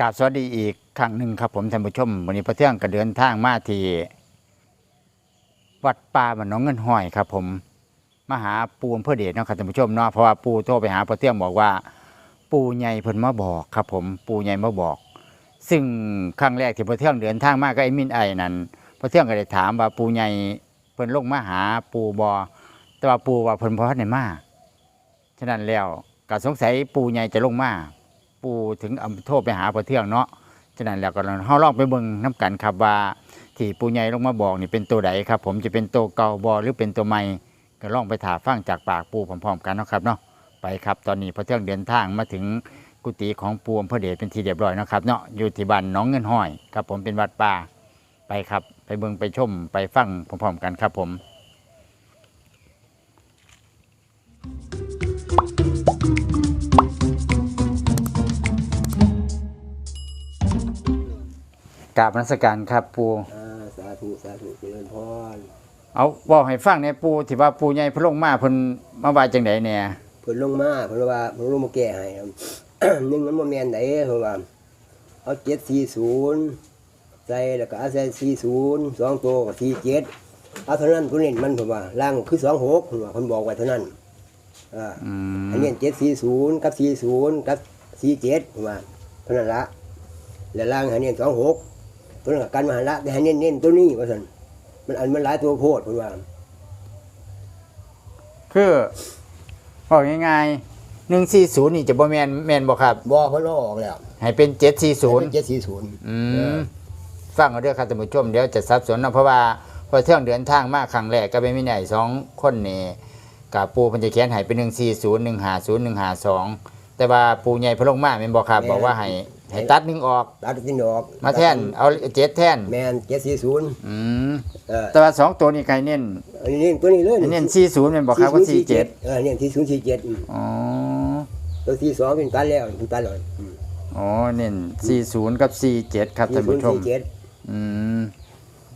กาบสวัสดีอีกครั้งหนึ่งครับผมท่านผู้ชมวันนี้พระเที่ยงก็เดินทางมาที่วัดป่าบ้านหนองเงินห้อยครับ ผมมาหาปูอำเภอเดชเนาะครับท่านผู้ชมเนาะเพราะว่าปูโทรไปหาพระเที่ยงบอกว่า ปูใหญ่เพิ่นมาบอกครับ ผมปูใหญ่มาบอก ซึ่งครั้งแรกที่พระเที่ยงเดินทางมาก็ไอ้มินไอ้นั่นพระเที่ยงก็ได้ถามว่าปูใหญ่เพิ่นลงมาหาปูบอแต่ว่าปูว่าเพิ่นบ่ทันได้มาฉะนั้นแล้วก็สงสัยปูใหญ่จะลงมา ปูถึงอำโทรไปหาพอเที่ยงเนาะฉะนั้นแล้วก็เฮาลองไปเบิ่งน้กันครับว่าที่ปูใหญ่ลงมาบอกนี่เป็นตัวใดครับ ผมจะเป็นตัวเก่าบอหรือเป็นตัวใหม่ก็ลองไปถามฟังจากปากปูพร้อมๆกันนะครับเนาะไปครับตอนนี้พอเที่ยงเดินทางมาถึงกุฏิของปูอำเภอเดชเป็นที่เรียบร้อยนะครับเนาะอยู่ที่บ้านน้องเงินห้อยครับ ผมเป็นวัดป่าไปครับ ไปเบิ่งไปชมไปฟังพร้อมๆกันครับผม กราบนมัสการครับปูอ่าสาธุสาธุเจริญพรเอาบอกให้ฟังเนี่ยปูที่ว่าปูใหญ่เพนลงมาเพิ่นมาว่าจังไดเนี่ยเพิ่นลงมาเพิ่นว่าเพิ่นลงมาแก้ให้ครับหนึ่งมันบ่แม่นไดเพิ่นว่าเอา740ใส่แล้วก็เอาใส่40สองตัวก็47เอาเท่านั้นผู้เล่นมันเพิ่นว่าล่างคือ26เพิ่นว่าเพิ่นบอกไว้เท่านั้นอ่าอืมอันนี้740กับ40กับ47เพิ่นว่าเท่านั้นละแล้วล่างให้เน้น26 เพิ่นก็กันมาหั่นละแต่ให้เน้นๆตัวนี้ว่าซั่นมันอันมันหลายตัวโพดเพิ่นว่าคือบอกง่ายๆ140นี่จะบ่แม่นแม่นบ่ครับ บ่เพิ่นเอาออกแล้วให้เป็นเจ็ด740สี่ศูนย์อืมฟังเอาเด้อครับท่านผู้ชมเดี๋ยวจะสับสนเนาะเพราะว่าพอเที่ยงเดินทางมาครั้งแรกก็เป็นมิใหญ่สองคนนี่กับปูเพิ่นจะเขียนให้เป็น140 150 152แต่ว่าปูใหญ่เพนลงมาแม่นบ่ครับบอกว่าให้ ให้ตัดหนึงออก ตัดที่ดอกมาแทนเอาเจ็ดแทนแมนเจ็ดสี่ศูนย์อืมเออแต่ว่าสองตัวนี้ใครเน้นอันนี้ตัวนี้เลยเน้นสี่ศูนย์เป็นบอกครับว่าสี่เจ็ดเออเนี่ยที่ศูนย์สี่เจ็ดอ๋อตัวที่สองเป็นตัดแล้วเป็นตัดเลยอ๋อเน้นสี่ศูนย์กับสี่เจ็ดครับท่านผู้ชมสี่เจ็ดอืม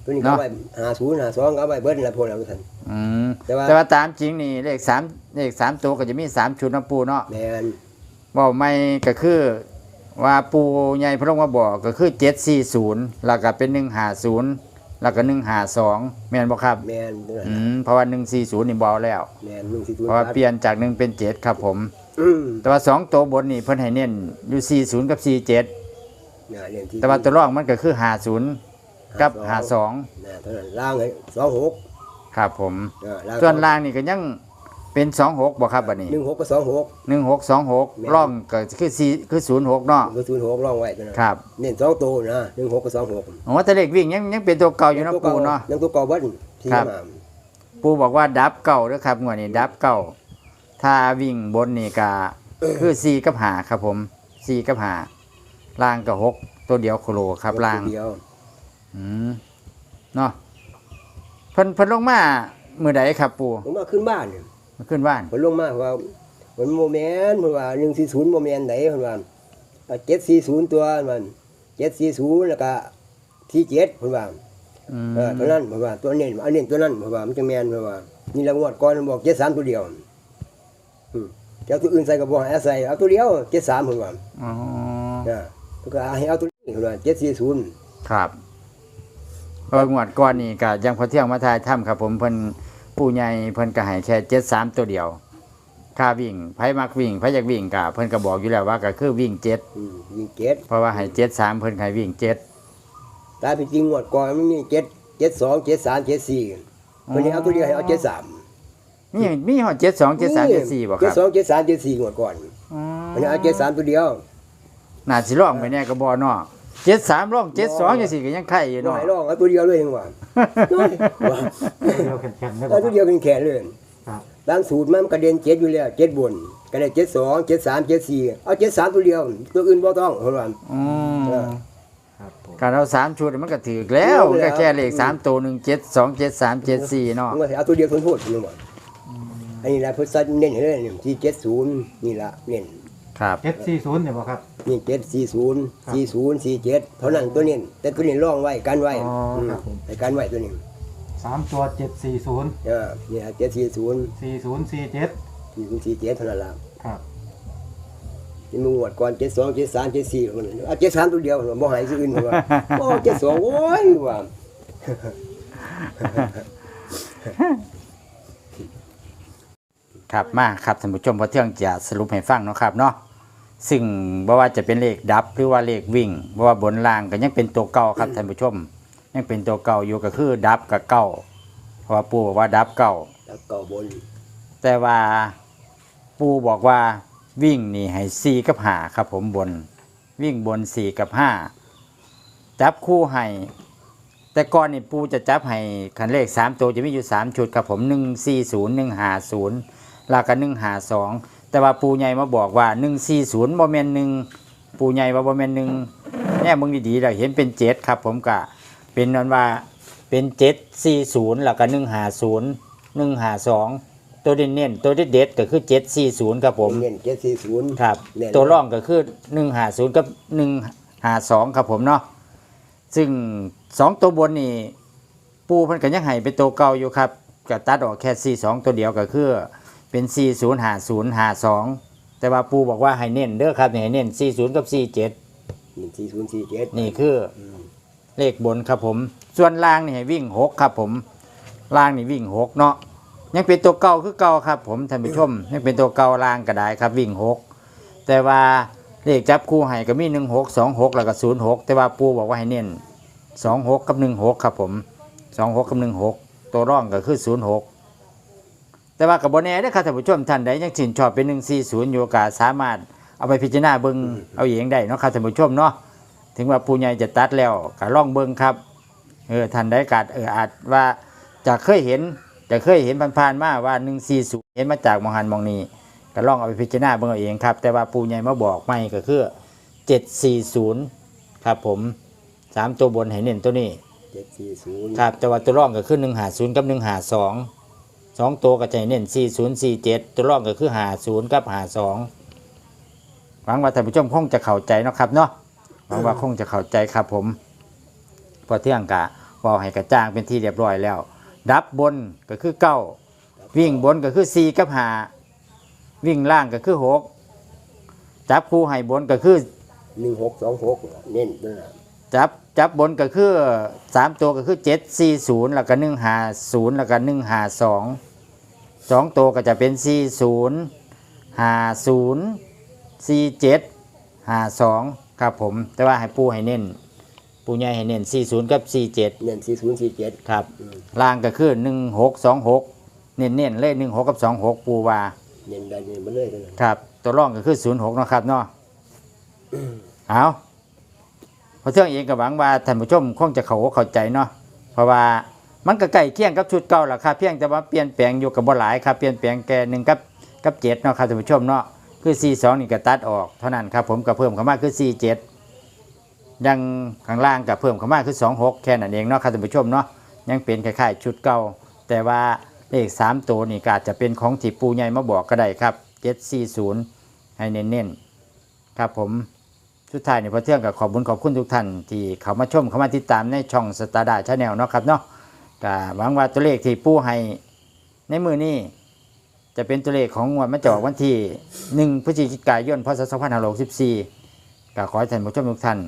ตัวนี้เนาะเขาไปหาศูนย์หาสองเขาไปเบิ้ลละพวกเราท่านอืมแต่ว่าแต่ว่าตามจริงนี่เลขสามเลขสามตัวก็จะมีสามชุดนะปูเนาะแมนบอกไม่ก็คือ ว่าปูใหญ่พระองค์มาบอกก็คือเจ็ดสี่ศูนย์แล้วก็เป็นหนึ่งหาศูนย์แล้วก็หนึ่งหาสองแม่นบอกครับแมนตัวนั้นอืมเพราะว่าหนึ่งสี่ศูนย์นี่บอแล้ว แมนหนึ่งสี่ศูนเพย์ราะว่าเปลี่ยนจากหนึ่งเป็นเจ็ดครับผม อืมแต่ว่าสองตัวบนนี่เพิ่นให้เน้นอยู่สี่ศูนย์กับสี่เจ็ดเนี่ยเนี่ยที่แต่ว่าตัวรองมันก็คือหาศูนย์กับหาสองเนี่ยเท่านั้นล่างให้สองหกครับผม เออล่างส่วนล่างนี่ก็ยัง เป็นสองหกบ่ครับบัดนี้หนึ่งหกกับสองหก หนึ่งหกสองหกแม่น ร่องก็คือสี่คือศูนย์หกเนาะก็ศูนย์หกร่องไว้ตัวนั้นครับเน้นสองตัวนะหนึ่งหกกับสองหกผมว่าแต่เลขวิ่งยังยังเป็นตัวเก่าอยู่เนาะปูเนาะ ยังตัวเก่าเบิ้ลที่ครับ มาปูบอกว่าดับเก่าเด้อครับงวดนี้ดับเก่าถ้าวิ่งบนนี่ก็คือสี่กับหาครับผมสี่กับหาล่างกับหกตัวเดียวโคโลครับล่าง เดียวอืมเนาะเพิ่นเพิ่นลงมามือใดครับปูผมมาขึ้นบ้านเนี่ย มาขึ้นบ้านผมลงมาว่ามันโมเมนต์เพราะว่าหนึ่งสี่ศูนย์โมเมนต์ไหนเพราะว่าเจ็ดสี่ศูนย์ตัวมันเจ็ดสี่ศูนย์แล้วก็ที่เจ็ดเพราะว่าอืมเออตัวนั้นเพราะว่าตัวเน้นอันเน้นตัวนั้นเพราะว่ามันจะแมนเพราะว่านี่ละงวดก่อนมันบอกเจ็ดสามตัวเดียวอืมเจ้าตัวอื่นใส่ก็บอกให้เอาใส่เอาตัวเดียวเจ็ดสามเพราะว่าอ๋ออ่าแล้วก็ให้เอาตัวนี้เพราะว่าเจ็ดสี่ศูนย์ครับเอองวดก่อนนี่ก็ยังพอเที่ยงมาทายถ้ำครับ ผมเพิ่น ผู้ใหญ่เพิ่นก็ให้แค่เจ็ดสามตัวเดียวค่าวิ่งไผมักวิ่งไผอยากวิ่งก็เพิ่นก็บอกอยู่แล้วว่าก็คือวิ่งเจ็ดอืมยิงเจ็ดเพราะว่าให้เจ็ดสามเพิ่นให้วิ่งเจ็ด ตายเป็นจริงงวดก่อนมันมีเจ็ดเจ็ดสองเจ็ดสามเจ็ดสี่วันนี้เอาตัวเดียวให้เอาเจ็ดสามมีมีหอดเจ็ดสองเจ็ดสามเจ็ดสี่บ่คเจ็รัดบสองเจ็ดสามเจ็ดสี่งวดก่อนอ๋อวันนี้เอาเจ็ดสามตัวเดียวน่าสิร้องไปแน่ก็บ่เนาะเจ็ดสามร้องเจ็ดสองจังสี่ก็ยังไข่อยู่น้อเนาะยร้องเอาตัวเดียวเลยเองว่า น้อยว่าเดียวแข็งๆนะคเอารับตัวเดียวเป็นแขนเลย ครับบางสูตรมันกระเด็นเจ็ดอยู่แล้วเจ็ดบนกระเด็นเจ็ดสองเจ็ดสามเจ็ดสี่เอาเจ็ดสามตัวเดียว ตัวอื่นบ่ต้องเพราะว่าอืมเออ ครับผมการเอาสามชุดมันก็ถือแล้วถือแล้วก็แค่เลขสามตัวหนึ่งเจ็ดสองเจ็ดสามเจ็ดสี่เนาะมันก็เอาตัวเดียวทนโทษนี่หมดอันนี้แหละพุทธศาสนาเน้นให้เลยนี่ที่เจ็ดศูนย์นี่ละเน้นครับเจ็ดสี่ศูนย์เนี่ยบอกครับ นี่เจ็ดสี่ศูนย์ครับสี่ศูนย์สี่เจ็ดเท่านั้นตัวนี้แต่ตัวนี้ร่องไว้กันไว้อ๋ออมครับผมให้กันไว้ตัวนี้สามตัวเจ็ดสี่ศูนย์เออเนี่ยเจ็ดสี่ศูนย์สี่ศูนย์สี่เจ็ดสี่ศูนย์สี่เจ็ดเท่านั้นละครับที่มึงงวดก่อนเจ็ดสองเจ็ดสามเจ็ดสี่คนนั้นอะเจ็ดสามตัวเดียวบ่หายซื่ออื่นว่าโอ้เจ็ดสองโอ้ยว่าครับมาครับท่านผู้ชมพอเที่ยงจะสรุปให้ฟังเนาะครับเนาะ ซึ่งบ่ว่าจะเป็นเลขดับหรือว่าเลขวิ่งบ่ว่าบนล่างก็ยังเป็นตัวเก่าครับท่านผู้ชม ยังเป็นตัวเก่าอยู่ก็คือดับกับเก่าเพราะว่าปู่บอกว่าดับเก่า แล้วก็บนแต่ว่าปูบอกว่าวิ่งนี่ให้สี่กับหาครับ ผมบน วิ่งบนสี่กับห้าจับคู่ให้แต่ก่อนนี่ปูจะจับให้คันเลขสามตัวจะมีอยู่สามชุดครับผมหนึ่งสี่ศูนย์หนึ่งหาศูนย์แล้วก็หนึ่งหาสอง แต่ว่าปูใหญ่มาบอกว่าหนึ่งสี่ศูนย์โมเมนหนึ่งปูใหญ่ว่าโมเมนหนึ่งแน่มึงดีๆเราเห็นเป็นเจ็ดครับ ผมกะเป็นนั้นว่าเป็นเจ็ดสี่ศูนย์แล้วก็หนึ่งหาศูนย์หนึ่งหาสองตัวเด่นๆตัวเด็ดๆก็คือ740ครับผมเน้นเจ็ดสี่ศูนย์ครับแน่นอนตัวร่องก็คือ150กับ152ครับผมเนาะซึ่งสองตัวบนนี่ปูเพันกันยังให้เป็นตัวเก่าอยู่ครับก็ตัดออกแค่42ตัวเดียวก็คือ เป็น 405052 แต่ว่าปูบอกว่าให้เน้นเด้อครับนี่ให้เน้น 40 กับ47หนึ่งสี่ศูนย์สี่เจ็ดนี่คือเลขบนครับผม ส่วนล่างนี่ให้วิ่งหกครับผม ล่างนี่วิ่งหกเนาะยังเป็นตัวเก่าคือเก่าครับผมท่านผู้ชมยังเป็นตัวเก่าล่างก็ได้ครับวิ่งหกแต่ว่าเลขจับคู่ให้ก็มีหนึ่งหกสองหกแล้วก็ศูนย์หกแต่ว่าปูบอกว่าให้เน้นสองหกกับหนึ่งหกครับผมสองหกกับหนึ่งหกตัวร่องก็คือศูนย์หก แต่ว่ากับบนแน่ได้อครับท่านผู้ชมท่านใดยังชื่นชอบเป็นหนึ่งสี่ศูนย์โยกาสสามารถเอาไปพิจารณาเบิ่งเอาเองได้เนาะครับท่านผู้ชมเนาะถึงว่าผู้ใหญ่จะตัดแล้วก็ล่องเบิ้งครับเออท่านได้กาดเอออาจว่าจะเคยเห็นจะเคยเห็นผ่านๆมาว่าหนึ่งสี่ศูนย์เห็นมาจากมองหันมองนี้ก็ล่องเอาไปพิจารณาเบิ้งเอาเองครับ แต่ว่าผู้ใหญ่มาบอกไม่ก็คือเจ็ดสี่ศูนย์ครับผมสามตัวบนให้เน้นตัวนี้เจ็ดสี่ศูนย์ครับแต่ว่าตัวร่องก็คือหนึ่งหาศูนย์กับหนึ่งหา สองสองตัวก็จะให้เน้นสี่ศูนย์สี่เจ็ดตัวร่องก็คือหาศูนย์กับหาสองหวังว่าท่านผู้ชมคงจะเข้าใจเนาะครับเนาะหวังว่าคงจะเข้าใจครับผมพอเที่ยงกะบอให้กระจ้างเป็นที่เรียบร้อยแล้ว ดับบนก็คือเก้าวิ่งบนก็คือสี่กับหาวิ่งล่างก็คือหกจับคู่ให้บนก็คือหนึ่งหกสองหกเน้นนั่นแหละจับจับบนก็คือสามตัวก็คือเจ็ดสี่ศูนย์แล้วก็หนึ่งหาศูนย์แล้วก็หนึ่งหาสอง สองตัวก็จะเป็นสี่ศูนย์หาศูนย์สี่เจ็ดหาสองครับผม แต่ว่าให้ปูให้เน้น ปูใหญ่ให้เน้นสี่ศูนย์กับสี่เจ็ดเน้นสี่ศูนย์สี่เจ็ดครับล่างก็คือหนึ่งหกสองหกเน้นเน้นๆเลขหนึ่งหกกับสองหกปูว่าเน้นได้เน้นมาเลยนั่นแหละครับ ตัวร่องก็คือศูนย์หกนาะครับเนาะเอาเพราะเที่ยงเองก็หวังว่าท่านผู้ชมคงจะเข้าอกเข้าใจเนาะเพราะว่า มันก็ใกล้เคียงกับชุดเก่าแหละครับเพียงแต่ว่าเปลี่ยนแปลงอยู่กับบ่หลายครับเปลี่ยนแปลงแก่หนึ่งกับกับเจ็ดเนาะครับท่านผู้ชมเนาะคือสี่สองนี่ก็ตัดออกเท่านั้นครับผมก็เพิ่มเข้ามาคือสี่เจ็ดยังข้างล่างก็เพิ่มเข้ามาคือสองหกแค่นั้นเองเนาะครับท่านผู้ชมเนาะยังเป็นคล้ายๆชุดเก่าแต่ว่าเลขสามตัวนี่ก็อาจจะเป็นของที่ปูใหญ่มาบอกก็ได้ครับเจ็ดสี่ศูนย์ให้เน้นๆครับผมสุดท้ายนี่พอเที่ยงกับขอบคุญขอบคุณทุกท่านที่เข้ามาชมเข้ามาติดตามในช่องสตาร์ดาชาแนลเนาะครับเนาะ ก็หวังว่าตัวเลขที่ปู้ให้ในมือนี้จะเป็นตัวเลขของงวดมาจออกวันที่หนึ่งพฤศจิกายนพศ2564ก็ขอให้ท่านผู้ชมทุกท่าน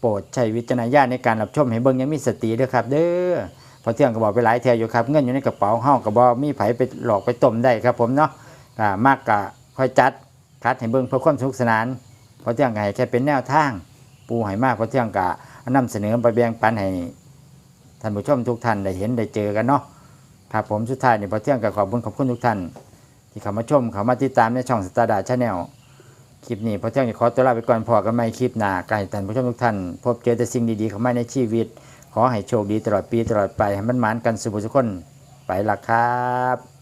โปรดใช้วิจารณญาณในการรับชมให้เบิ่งยังมีสติด้วยครับ เด้อพอเที่ยงก็บอกไปหลายแถวอยู่ครับ เงินอยู่ในกระเป๋าเฮาก็บ่มีไผไปหลอกไปต้มได้ครับ ผมเนาะก็มากก็ค่อยจัดคัดให้เบิ่งเพื่อความสนุกสนานเพราะเที่ยงก็ให้แค่เป็นแนวทางปูให้มากเพราะเที่ยงก็นำเสนอไปแบ่งปันให้ ท่านผู้ชมทุกท่านได้เห็นได้เจอกันเนาะครับผมสุดท้ายนี่พอเที่ยงกับขอบคุณขอบคุณทุกท่าน ที่เข้ามาชมเข้ามาติดตามในช่องสตาร์ดาชาแนลคลิปนี้พอเที่ยงจะขอตัวลาไปก่อนพอกันไม่คลิปหน้าไก่ท่านผู้ชมทุกท่าน พบเจอแต่สิ่งดีๆเข้ามาในชีวิต ขอให้โชคดีตลอดปีตลอดไปให้มันหมานกันสุขสุขคนไปละครับ